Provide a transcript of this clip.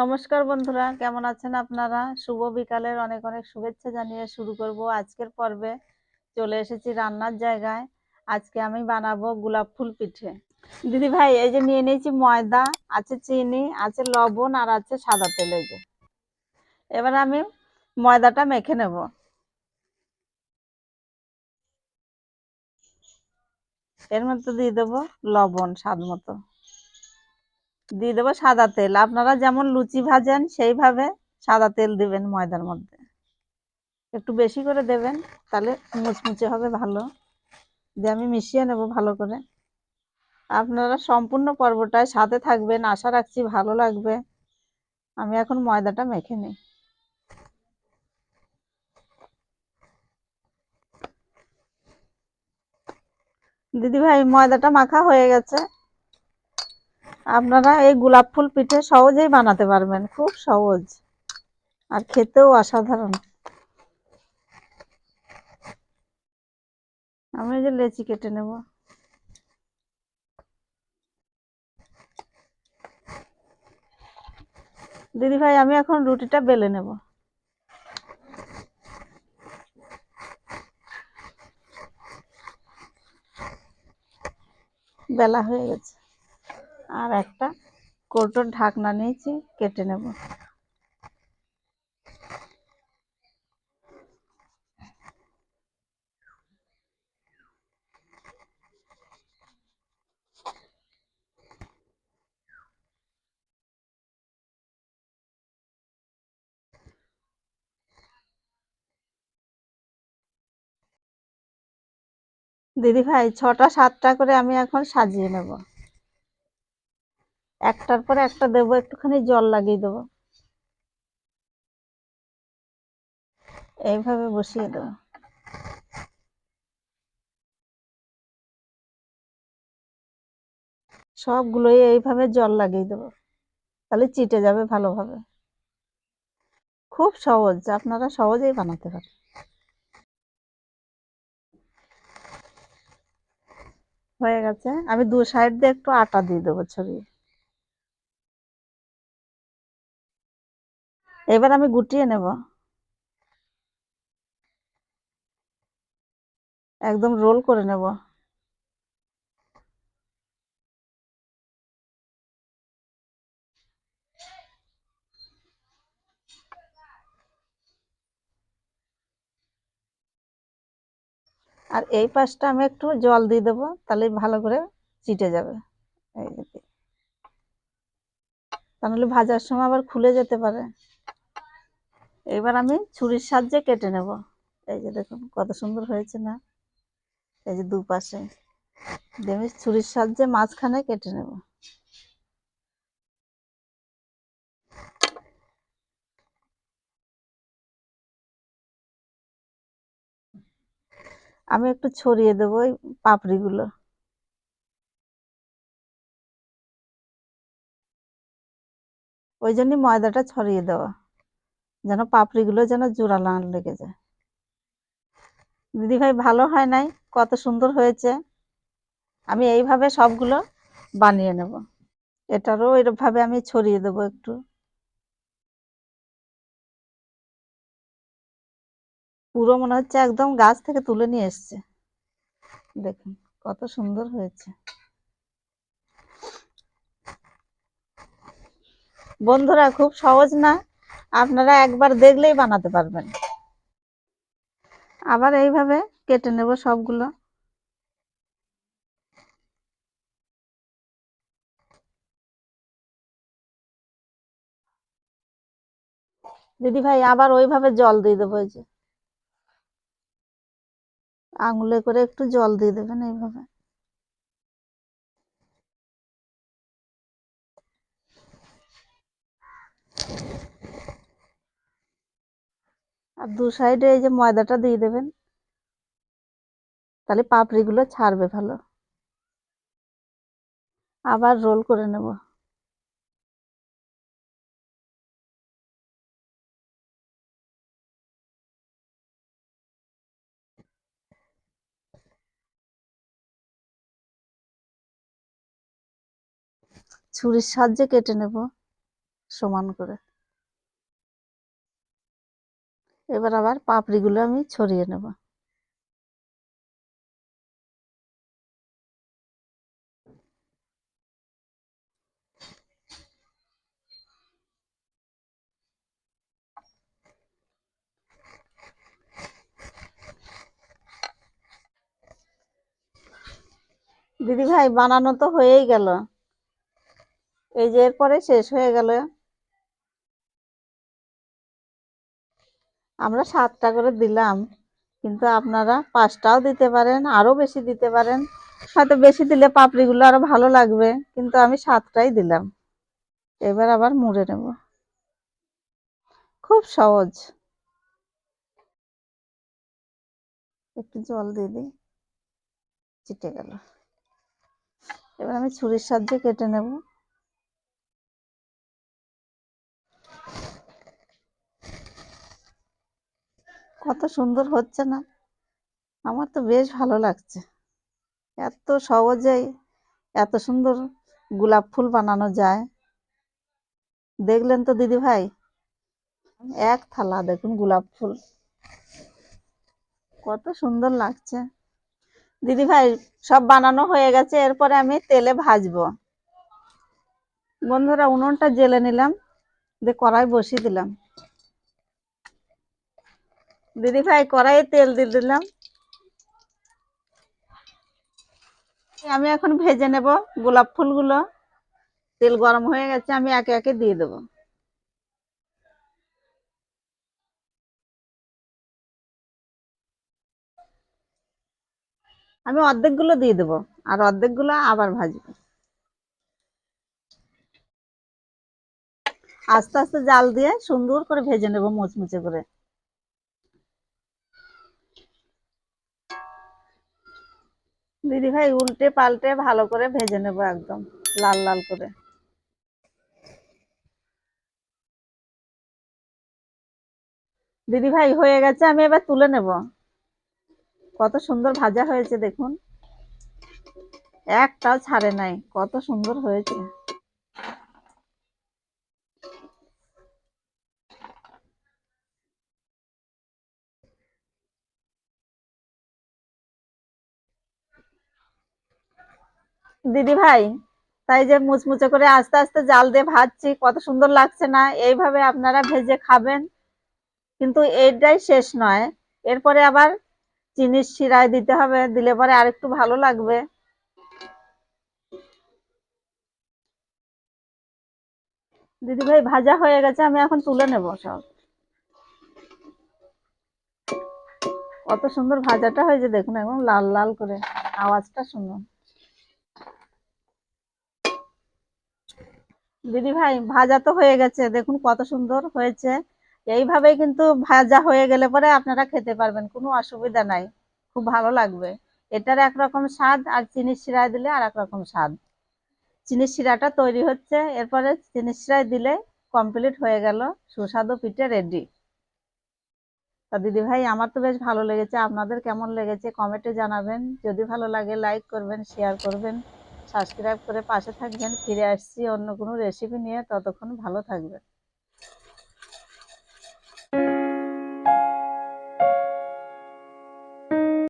নমস্কার বন্ধুরা, কেমন আছেন আপনারা? শুভ বিকালের অনেক অনেক শুভেচ্ছা জানিয়ে শুরু করব আজকের পর্বে। চলে এসেছি রান্নার জায়গায়। আজকে আমি বানাবো গোলাপ ফুল পিঠে। দিদি ভাই, এই যে নিয়ে নিয়েছি ময়দা, আছে চিনি, আছে লবণ আর আছে সাদা তেল, এই যে। এবার আমি ময়দাটা মেখে নেব। এর মধ্যে দিয়ে দেবো লবণ স্বাদ মতো। দিয়ে দেবো সাদা তেল। আপনারা যেমন লুচি ভাজেন, সেইভাবে সাদা তেল দিবেন ময়দার মধ্যে। একটু বেশি করে দেবেন, তাহলে মুচমুচে হবে ভালো। দিয়ে আমি মিশিয়ে নেব ভালো করে। আপনারা সম্পূর্ণ পর্বটায় সাথে থাকবেন, আশা রাখছি ভালো লাগবে। আমি এখন ময়দাটা মেখে নিই। দিদি ভাই ময়দাটা মাখা হয়ে গেছে। আপনারা এই গোলাপ ফুল পিঠে সহজেই বানাতে পারবেন, খুব সহজ। আর খেতেও অসাধারণ। আমি যে লেচি কেটে নেব। দিদি ভাই, আমি এখন রুটিটা বেলে নেব। বেলা হয়ে গেছে। আর একটা কৌটোর ঢাকনা নিয়েছি, কেটে নেব। দিদি ভাই ছটা সাতটা করে আমি এখন সাজিয়ে নেব। একটার পরে একটা দেবো, একটুখানি জল লাগিয়ে দেবো। এইভাবে বসিয়ে দেবো। সবগুলোই এইভাবে জল লাগিয়ে দেবো। তাহলে চিটে যাবে ভালোভাবে। খুব সহজ, আপনারা সহজেই বানাতে পারেন। হয়ে গেছে। আমি দু সাইড দিয়ে একটু আটা দিয়ে দেবো ছড়িয়ে। এবার আমি গুটিয়ে নেব। একদম রোল করে নেব। আর এই পাশটা আমি একটু জল দিয়ে দেবো, তাহলে ভালো করে চিটে যাবে। তাহলে ভাজার সময় আবার খুলে যেতে পারে। এবার আমি ছুরির সাহায্যে কেটে নেব। এই যে দেখুন, কত সুন্দর হয়েছে না? এই যে দুপাশে। আমি ছুরির সাহায্যে মাঝখানে কেটে নেব। আমি একটু ছড়িয়ে দেবো ওই পাপড়িগুলো। ওই জন্যই ময়দাটা ছড়িয়ে দেওয়া। যেন পাপড়িগুলো যেন জোড়া না লেগে যায়। দিদি ভাই ভালো হয় নাই? কত সুন্দর হয়েছে। আমি এইভাবে সবগুলো বানিয়ে নেব। এটারও এরভাবে আমি ছড়িয়ে দেব একটু। পুরো মনে হচ্ছে একদম গাছ থেকে তুলে নিয়ে এসছে। দেখুন, কত সুন্দর হয়েছে। বন্ধুরা, খুব সহজ না? আপনারা একবার দেখলেই বানাতে পারবেন। আবার এইভাবে কেটে নেব সবগুলো। দিদি ভাই আবার ওইভাবে জল দিয়ে দেবো এই যে। আঙুলে করে একটু জল দিয়ে দেবেন এইভাবে। আর দু সাইডে এই যে ময়দাটা দিয়ে দেবেন, তাহলে পাপড়িগুলো ছাড়বে ভালো। আবার রোল করে নেব। ছুরির সাহায্যে কেটে নেব সমান করে। এবার আবার পাপড়িগুলো আমি ছড়িয়ে নেব। দিদি ভাই বানানো তো হয়েই গেল। এই যে এরপরে শেষ হয়ে গেল। আমরা সাতটা করে দিলাম, কিন্তু আপনারা পাঁচটাও দিতে পারেন আরও বেশি দিতে পারেন। হয়তো বেশি দিলে পাপড়িগুলো আরও ভালো লাগবে, কিন্তু আমি সাতটাই দিলাম। এবার আবার মুড়ে নেব। খুব সহজ। একটু জল দিয়ে দিই। চিটে গেল। এবার আমি ছুরির সাহায্যে কেটে নেব। কত সুন্দর হচ্ছে না। আমার তো বেশ ভালো লাগছে। এত সহজেই এত সুন্দর গোলাপ ফুল বানানো যায়। দেখলেন তো দিদি ভাই? এক থালা দেখুন গোলাপ ফুল। কত সুন্দর লাগছে। দিদি ভাই, সব বানানো হয়ে গেছে, এরপরে আমি তেলে ভাজবো। বন্ধুরা, উনুনটা জেলে নিলাম, দিয়ে কড়াই বসিয়ে দিলাম। দিদি ভাই কড়াইয়ে তেল দিয়ে দিলাম। আমি এখন ভেজে নেব গোলাপ ফুলগুলো। তেল গরম হয়ে গেছে, আমি একে একে দিয়ে দেবো। আমি অর্ধেকগুলো দিয়ে দেবো, আর অর্ধেকগুলো আবার ভাজবো। আস্তে আস্তে জাল দিয়ে সুন্দর করে ভেজে নেব, মুচমুচে করে। দিদি ভাই উল্টে পাল্টে ভালো করে ভেজে নেব একদম, লাল লাল করে। দিদি ভাই হয়ে গেছে, আমি এবার তুলে নেব। কত সুন্দর ভাজা হয়েছে দেখুন। একটাও ছাড়ে নাই, কত সুন্দর হয়েছে। দিদি ভাই, তাই যে মুচমুচে করে আস্তে আস্তে জাল দিয়ে ভাজছি, কত সুন্দর লাগছে না? এইভাবে আপনারা ভেজে খাবেন। কিন্তু এইটাই শেষ নয়। এরপরে আবার চিনির শিরায় দিতে হবে, দিলে পরে আরেকটু ভালো লাগবে। দিদি ভাই, ভাজা হয়ে গেছে, আমি এখন তুলে নেব সব। কত সুন্দর ভাজাটা হয়েছে, দেখুন, একদম লাল লাল করে। আওয়াজটা শুনুন। দিদি ভাই, ভাজা তো হয়ে গেছে, দেখুন কত সুন্দর হয়েছে। এইভাবেই কিন্তু ভাজা হয়ে গেলে পরে আপনারা খেতে পারবেন, কোনো অসুবিধা নাই, খুব ভালো লাগবে। এটার একরকম স্বাদ আর চিনির শিরায় দিলে আর রকম স্বাদ। চিনির শিরাটা তৈরি হচ্ছে, এরপরে চিনির শিরায় দিলে কমপ্লিট হয়ে গেল, সুস্বাদু পিঠে রেডি তা দিদি ভাই, আমার তো বেশ ভালো লেগেছে, আপনাদের কেমন লেগেছে? কমেন্টে জানাবেন, যদি ভালো লাগে লাইক করবেন শেয়ার করবেন। সাবস্ক্রাইব করে পাশে থাকবেন। ফিরে আসছি অন্য কোনো রেসিপি নিয়ে। ততক্ষণ ভালো থাকবেন।